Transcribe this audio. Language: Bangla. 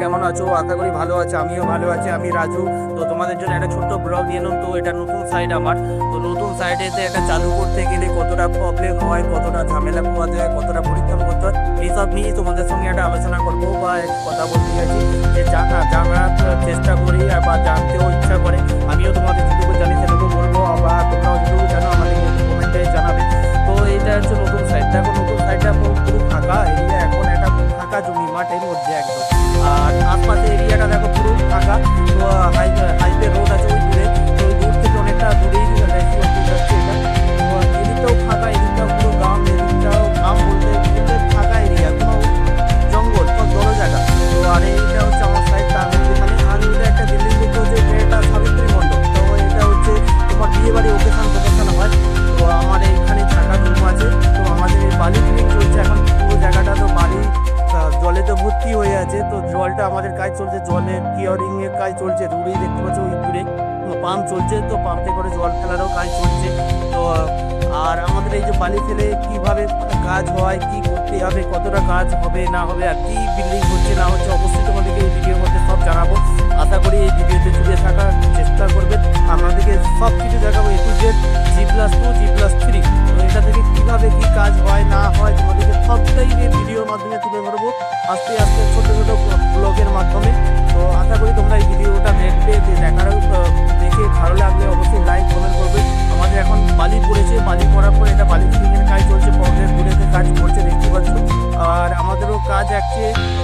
কেমন আছো? আশা করি ভালো আছে, আমিও ভালো আছি, আমি রাজু। তো তোমাদের জন্য একটা ছোট্ট ব্লগ নিয়ে এলাম। তো এটা নতুন সাইট আমার। তো নতুন সাইটেতে একটা চালু করতে গেলে কতটা প্রবলেম হয়, কতটা ঝামেলা পোয়াতে যায় কতটা পরীক্ষা করতে হয়, এইসব নিয়েই তোমাদের সঙ্গে একটা আলোচনা করব বা কথা বলতে গেছি যে জানা জানার একদম আর আশপাশের এরিয়াটা দেখো পুরো ফাঁকা। তো ভর্তি হয়ে আছে? তো জলটা আমাদের কাজ চলছে জলের কিয়ারিং এর কাজ চলছে। দূরেই দেখতে পাচ্ছ, ওই দূরে পাম্প চলছে, তো পাম্পে করে জল ফেলারও কাজ চলছে। তো, আর আমাদের এই যে পানি ফেলে কীভাবে কাজ হয়, কি করতে হবে, কতটা কাজ হবে, না হবে, আর কি বিল্ডিং হচ্ছে না হচ্ছে, অবশ্যই তোমাদেরকে হয়, না হয়, তোমাদেরকে সবটাই এই ভিডিওর মাধ্যমে তুলে ধরবো। আস্তে আস্তে ছোটো ছোটো ব্লগের মাধ্যমে। তো আশা করি তোমরা এই ভিডিওটা দেখবে দেখার দেখে ভালো লাগলে অবশ্যই লাইক কমেন্ট করবে। আমাদের এখন বালি পড়েছে, বালি পড়ার পরে এটা বালি ফিলিংয়ের কাজ চলছে পকেট ঘুরেতে কাজ করছে, দেখতে পাচ্ছ। আর আমাদেরও কাজ একচে